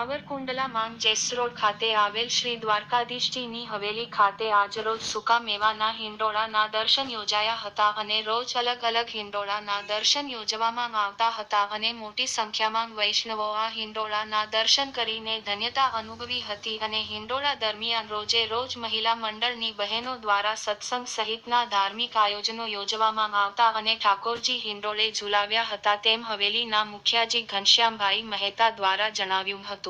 સાવરકુંડલા માંગ જેસરોડ ખાતે આવેલ શ્રી દ્વારકાધીશજીની હવેલી ખાતે આજરોજ સુકા મેવાના હિંડોળાના દર્શન યોજાયા હતા અને રોજ અલગ અલગ હિંડોળાના દર્શન યોજવામાં આવતા હતા અને મોટી સંખ્યામાં વૈષ્ણવો આ હિંડોળાના દર્શન કરીને ધન્યતા અનુભવી હતી અને હિંડોળા દરમિયાન રોજે રોજ મહિલા મંડળની બહેનો દ્વારા સત્સંગ સહિતના ધાર્મિક આયોજનો યોજવામાં આવતા અને ઠાકોરજી હિંડોળે ઝુલાવ્યા હતા તેમ હવેલીના મુખ્યાજી ઘનશ્યામભાઈ મહેતા દ્વારા જણાવ્યું હતું.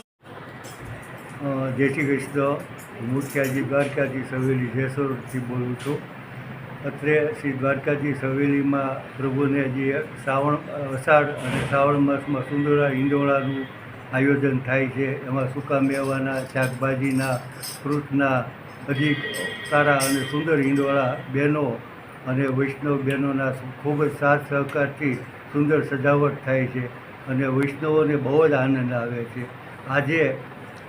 શ્રી કૃષ્ણ મુખ્યાજી દ્વારકાજી સવેલી જેસોરથી બોલું છું. અત્રે શ્રી દ્વારકાજી સવેલીમાં પ્રભુને જે શ્રાવણ, અષાઢ અને શ્રાવણ માસમાં સુંદરા હિંડોળાનું આયોજન થાય છે, એમાં સૂકા મેવાના, શાકભાજીના, ફ્રૂટના હજી સારા અને સુંદર હિંડોળા બહેનો અને વૈષ્ણવ બહેનોના ખૂબ જ સાથ સહકારથી સુંદર સજાવટ થાય છે અને વૈષ્ણવોને બહુ જ આનંદ આવે છે. આજે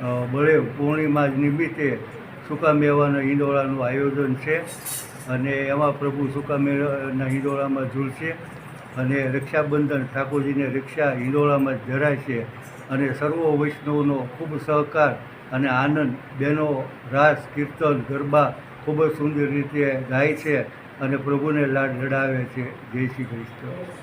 બળે પૂર્ણિમા નિમિત્તે સૂકા મેવાના હિંડોળાનું આયોજન છે અને એમાં પ્રભુ સૂકા મેવાના હિંડોળામાં ઝૂલશે અને રક્ષાબંધન ઠાકોરજીને રક્ષા હિંડોળામાં જરાય છે અને સર્વ વૈષ્ણવનો ખૂબ સહકાર અને આનંદ, બેનો રાસ, કીર્તન, ગરબા ખૂબ જ સુંદર રીતે ગાય છે અને પ્રભુને લાડ લડાવે છે. જય શ્રી કૃષ્ણ.